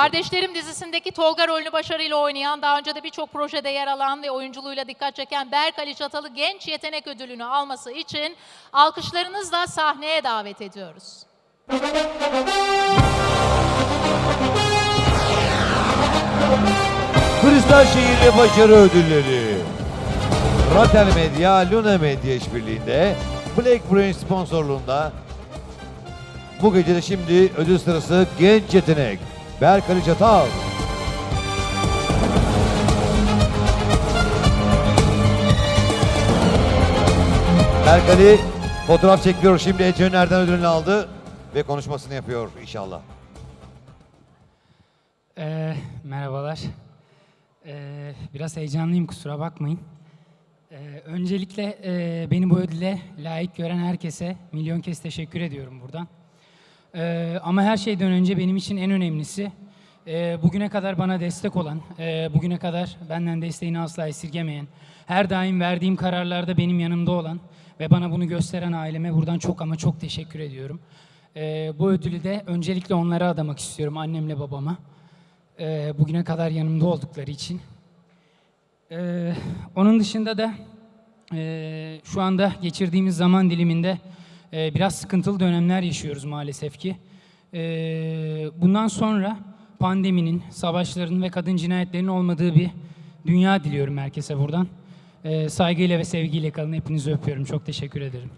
Kardeşlerim dizisindeki Tolga rolünü başarıyla oynayan, daha önce de birçok projede yer alan ve oyunculuğuyla dikkat çeken Berk Ali Çatalı Genç Yetenek Ödülünü alması için alkışlarınızla sahneye davet ediyoruz. Kristal Şehirli Başarı Ödülleri. Ratel Medya, Luna Medya işbirliğinde Black Brain sponsorluğunda bu gece de şimdi ödül sırası genç yetenek Berk Ali Çatal. Berk Ali fotoğraf çekiyor şimdi Ece Öner'den ödülünü aldı ve konuşmasını yapıyor inşallah. Ee, merhabalar. Ee, biraz heyecanlıyım kusura bakmayın. Ee, öncelikle e, beni bu ödüle layık gören herkese milyon kez teşekkür ediyorum buradan. Ee, ama her şeyden önce benim için en önemlisi e, bugüne kadar bana destek olan, e, bugüne kadar benden desteğini asla esirgemeyen, her daim verdiğim kararlarda benim yanımda olan ve bana bunu gösteren aileme buradan çok ama çok teşekkür ediyorum. Ee, bu ödülü de öncelikle onlara adamak istiyorum, annemle babama. Ee, bugüne kadar yanımda oldukları için. Ee, onun dışında da e, şu anda geçirdiğimiz zaman diliminde e, biraz sıkıntılı dönemler yaşıyoruz maalesef ki. Ee, bundan sonra pandeminin, savaşların ve kadın cinayetlerinin olmadığı bir dünya diliyorum herkese buradan. Ee, saygıyla ve sevgiyle kalın. Hepinizi öpüyorum. Çok teşekkür ederim.